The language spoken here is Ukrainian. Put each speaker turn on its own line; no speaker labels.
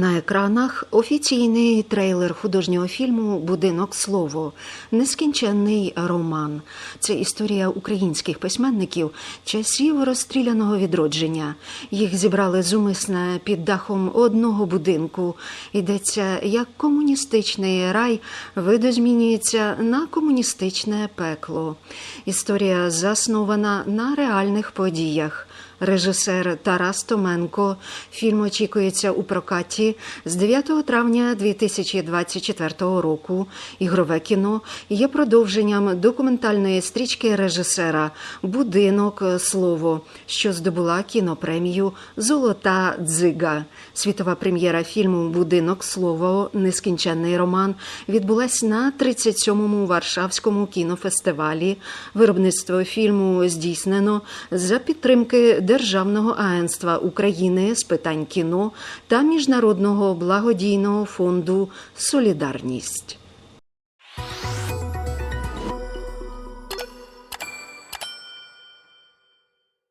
На екранах офіційний трейлер художнього фільму Будинок слово нескінченний роман. Це історія українських письменників часів розстріляного відродження. Їх зібрали зумисне під дахом одного будинку. Йдеться, як комуністичний рай видозмінюється на комуністичне пекло. Історія заснована на реальних подіях. Режисер Тарас Томенко. Фільм очікується у прокаті з 9 травня 2024 року. Ігрове кіно є продовженням документальної стрічки режисера Будинок слово, що здобула кінопремію Золота дзига. Світова прем'єра фільму Будинок слово нескінченний роман відбулась на 37-му Варшавському кінофестивалі. Виробництво фільму здійснено за підтримки Державного агентства України з питань кіно та Міжнародного благодійного фонду Солідарність.